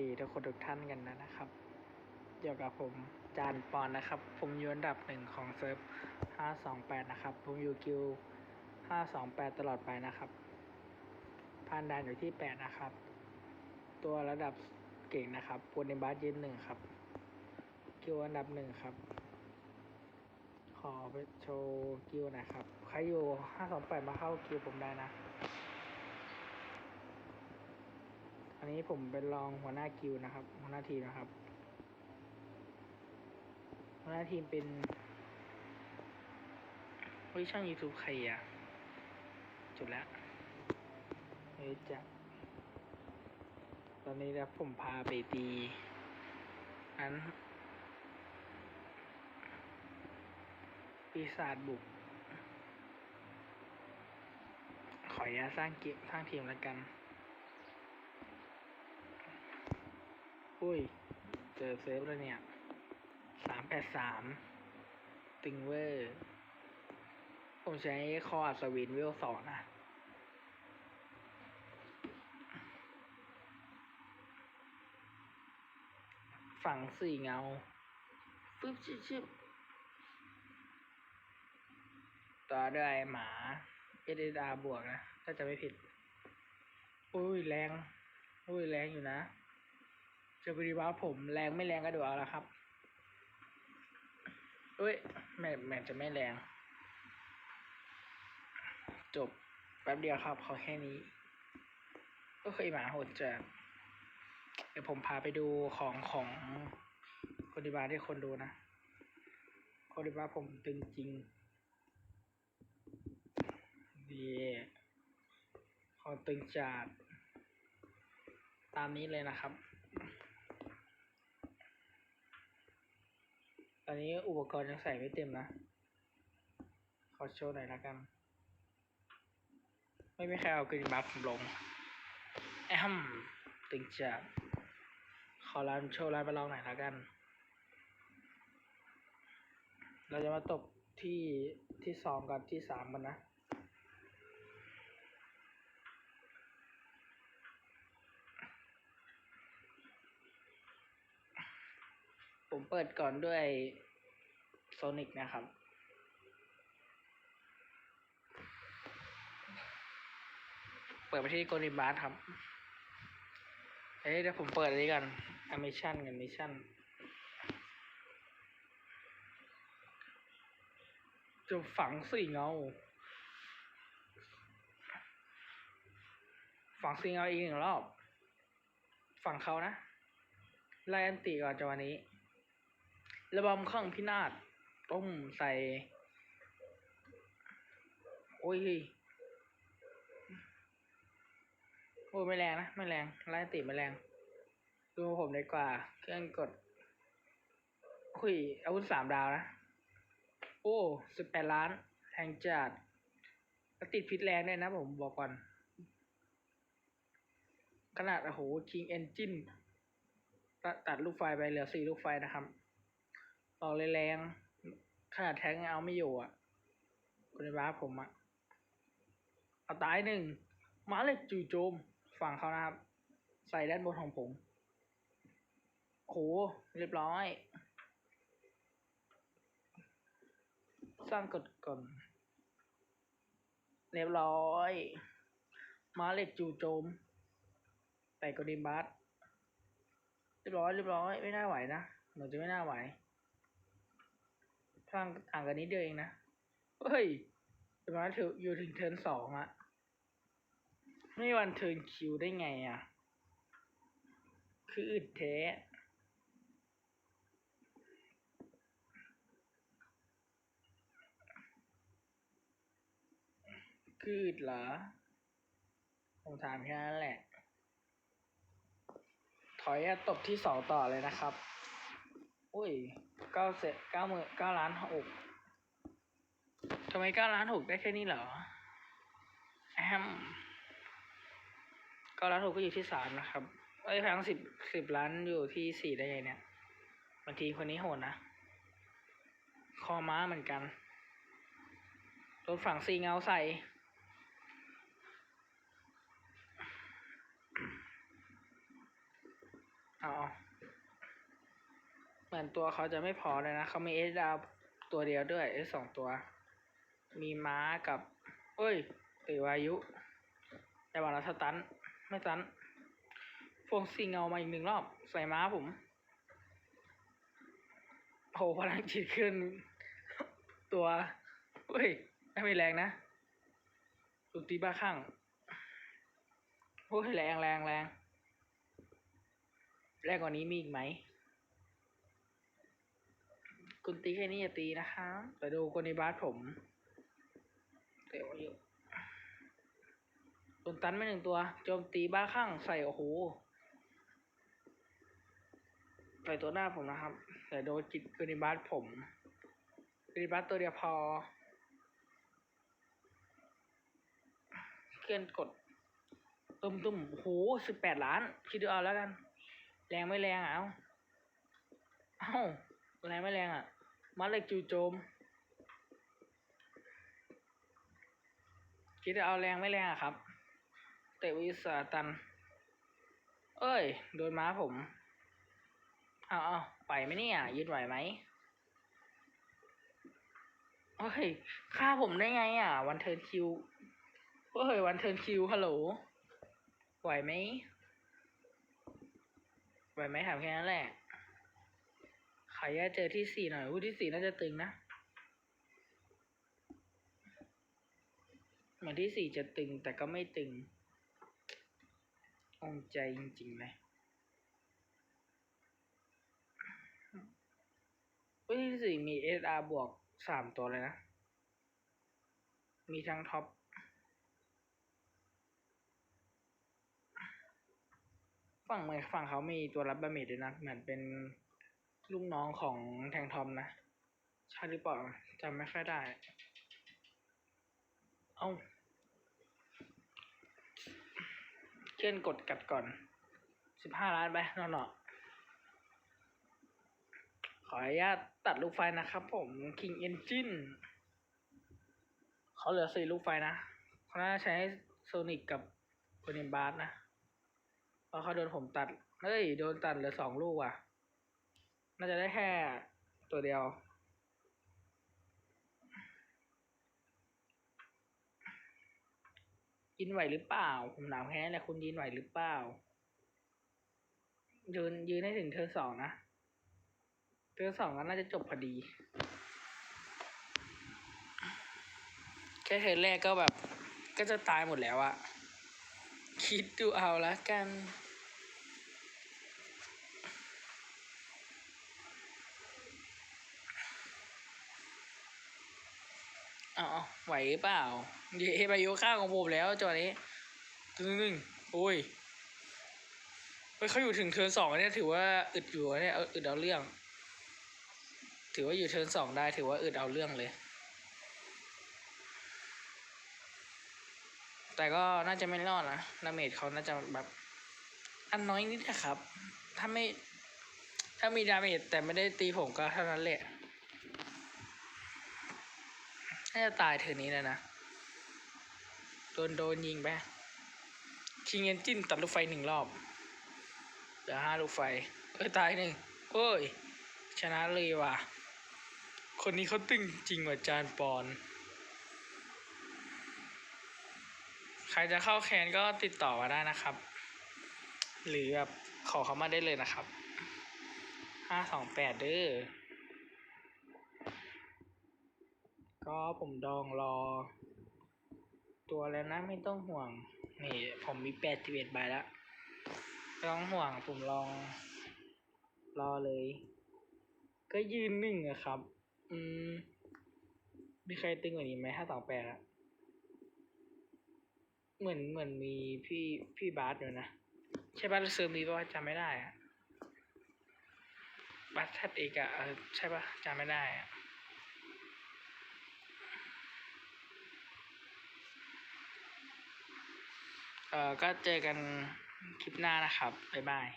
ดีทุกคนทุกท่านกันนะนะครับเกี่ยวกับผมจานปอนนะครับ ผมอยู่อันดับหนึ่งของเซิร์ฟ 528 นะครับ ผมอยู่กิล528 ตลอดไปนะครับผ่านด่านอยู่ที่ 8 นะครับ ตัวระดับเก่งนะครับปูนิบัสยืนหนึ่งครับกิลอันดับหนึ่งครับ ขอไปโชว์กิลหนะครับ ใครอยู่ 528 มาเข้ากิลผมได้นะ อันนี้ผมเป็นรองหัวหน้ากิลนะครับ หัวหน้าทีมนะครับ หัวหน้าทีมเป็นเฮ้ยช่าง YouTube ใครอะจุดแล้วเฮ้ยจะตอนนี้นะผมพาไปตีอันปีศาจบุก ขออนุญาตสร้างเกมสร้างทีมแล้วกัน อุ้ย เจอเซฟแล้วเนี่ยสามแปดสามตึงเวอร์ ผมใช้คออัศวินเวลสองนะฝั่งสี่เงาฟึบชิบชิบต่อด้วยหมาเอเดดาบวกนะ ถ้าจะไม่ผิด อุ้ยแรง อุ้ยแรงอยู่นะ จะบริวาผมแรงไม่แรงก็ดูเอาละครับเอ้ยแม่แม่จะไม่แรง จบแป๊บเดียวครับเขอแค่นี้ ก็เคยหมาโหดจัดเดี๋ยวผมพาไปดูของของโคดิบาที่คนดูนะโคดิบาผมตึงจริงดีขอตึงจัดตามนี้เลยนะครับ อนนี้อุปกรณ์ยังใส่ไม่เต็มนะ ขอโชว์หน่อยละกัน ไม่มีใครเอากรีนบัฟผมลงแอมตึงจะขอร้านโชว์ร้านไปลองหน่อยละกัน เราจะมาตบที่ที่สองกับที่สามกันนะ ผมเปิดก่อนด้วยโซนิกนะครับเปิดไปที่โกลิบาร์ครับ เอ้ยเดี๋ยวผมเปิดอันนี้กันอเมชั่นกันมิชั่นจะฝังสี่เงา ฝังสี่เงาอีกหนึ่งรอบ ฝังเขานะ ไล่อันติก่อนจังหวะนี้ ระบำข้างพินาศต้มใส่ โอ้ยโอ้ยไม่แรงนะ ไม่แรงไล่ติไม่แรง ดูผมดีกว่า เครื่องกด คุยอาวุธสามดาวนะ โอ้สิบแปดล้านแรงจัดติดพิษแรงด้วยนะผมบอกก่อน ขนาด โอ้โห King Engine ตัดตัดลูกไฟไปเหลือสี่ลูกไฟนะครับ ต่อเลยแรงขนาดแทงยังเอาไม่อยู่อะคุณบ้าผมอะเอาตายหนึ่งมาเลยจู่โจมฝั่งเขานะครับ ใส่ด้านบนของผมโหเรียบร้อย สร้างกดก่อน เรียบร้อย มาเล็กจู่โจม แต่กดิมบัสเรียบร้อยเรียบร้อย ไม่น่าไหวนะหนูจะไม่น่าไหว พลังต่างกันนิดเดียวเองนะ เฮ้ยเรียบร้อยถืออยู่ถึงเทิร์นสองอะไม่วันเทิร์นคิวได้ไงอะคืออึดแท้คืออึดเหรอผมถามแค่นั้นแหละ ถอยอะตบที่สองต่อเลยนะครับ อุ้ยเก้าเสร็จเก้าหมื่นเก้าล้านหกทำไมเก้าล้านหกได้แค่นี้เหรอแอมเก้าล้านหกก็อยู่ที่สามนะครับเอ้พังสิบสิบล้านอยู่ที่สี่ได้ไงเนี่ยบางทีคนนี้โหดนะคอม้าเหมือนกันรถฝั่งซีเงาใส่เอา เหมือนตัวเขาจะไม่พอเลยนะเขามีเอสดาวตัวเดียวด้วยเอสสองตัว มีม้ากับ เอ้ยติวายุ แต่ว่าเราสตันไม่สตันฟงซีเงามาอีกหนึ่งรอบ ใส่ม้าผมโหพลังจิตขึ้น ตัวเฮ้ย ไม่แรงนะตุตีบ้าข้างโอ้ยแรงแรงแรงแรงกว่านี้มีอีกไหม คุณตีแค่นี้อย่าตีนะคะไปดูคนในบ้านผมเตะมาเยอะโดนตันไม่หนึ่งตัว โจมตีบ้าข้างใส่โอ้โหใส่ตัวหน้าผมนะครับ แต่โดนจิตคนในบ้านผมคนในบ้านตัวเดียวพอ เคลื่อนกดตุ้มตุ้มโอ้โหสิบแปดล้าน คิดดูเอาแล้วกัน แรงไม่แรงอะ เอาเอ้า แรงไม่แรงอะ มัดเล็กจู่โจม คิดดูเอาแรงไม่แรงอะครับ เตะวิสาตัน เอ้ย โดนม้าผม เอาเอาไหวไหมเนี่ย ยืดไหวไหมเฮ้ยฆ่าผมได้ไงอะ วันเทิร์นคิวเฮ้ย วันเทิร์นคิวฮัลโหล ไหวไหมไหวไหมถามแค่นั้นแหละ ขายาเจอที่สี่หน่อยอู้ที่สี่น่าจะตึงนะ เหมือนที่สี่จะตึงแต่ก็ไม่ตึงองใจจริงๆเลยอุ้ยที่สี่มี SR บวกสามตัวเลยนะ มีทั้งท็อปฝั่งเหมือนฝั่งเขามีตัวรับบาเมจด้วยนะ เหมือนเป็น ลูกน้องของแทงทอมนะ ใช่หรือเปล่าจำไม่ค่อยได้ เอ้าเช่นกดกัดก่อนสิบห้าล้านไปนอนเนาะขออนุญาตตัดลูกไฟนะครับผม King Engine เขาเหลือสี่ลูกไฟนะเขาน่าใช้โซนิกกับโคนิมบาร์นะเพราะเขาโดนผมตัด เฮ้ย โดนตัดเหลือสองลูกว่ะ น่าจะได้แค่ตัวเดียวยินไหวหรือเปล่า ผมหนาวแค่นั้แหละคุณยินไหวหรือเปล่า ยืนยืนให้ถึงเธอสองนะ เธอสองก็น่าจะจบพอดี แค่เธอแรกก็แบบ ก็จะตายหมดแล้วอะคิดดูเอาละกัน อาเอไหวหรือเปล่าเยไปโยข้าของผมแล้วจังหวะนี้ตึ้งตึ้งโอ้ยเฮ้ยเขาอยู่ถึงเทิร์นสองเนี่ยถือว่าอึดอยู่เนี่ยเอาอึดเอาเรื่อง ถือว่าอยู่เทิร์นสองได้ถือว่าอึดเอาเรื่องเลย แต่ก็น่าจะไม่รอดนะดาเมจเขาน่าจะแบบอันน้อยนิดนะครับ ถ้าไม่ถ้ามีดาเมจแต่ไม่ได้ตีผมก็เท่านั้นแหละ น่าจะตายเธอนี้แล้วนะ โดนโดนยิงไปคิงเอนจินตัดลูกไฟหนึ่งรอบเหลือห้าลูกไฟ เอ้ย ตายหนึ่งโอ้ย ชนะเลยว่ะ คนนี้เขาตึงจริงกว่าจานปอน ใครจะเข้าแคนก็ติดต่อมาได้นะครับ หรือแบบขอเขามาได้เลยนะครับห้าสองแปดเด้อ ก็ผมดองรอ ตัวแล้วนะไม่ต้องห่วง นี่ผมมีแปดสิบเอ็ดใบแล้วไม่ต้องห่วงผมลอง รอเลย ก็ยืนหนึ่งอะครับ อืม มีใครตึงกว่านี้ไหมห้าสองแปดอะเหมือนเหมือนมีพี่พี่บาสอยู่นะ ใช่บาสเซอร์มีป่ะจำไม่ได้อะบาสทัดเอกอะใช่ป่ะจำไม่ได้อะ เอ่อก็เจอกันคลิปหน้านะครับ บ๊ายบาย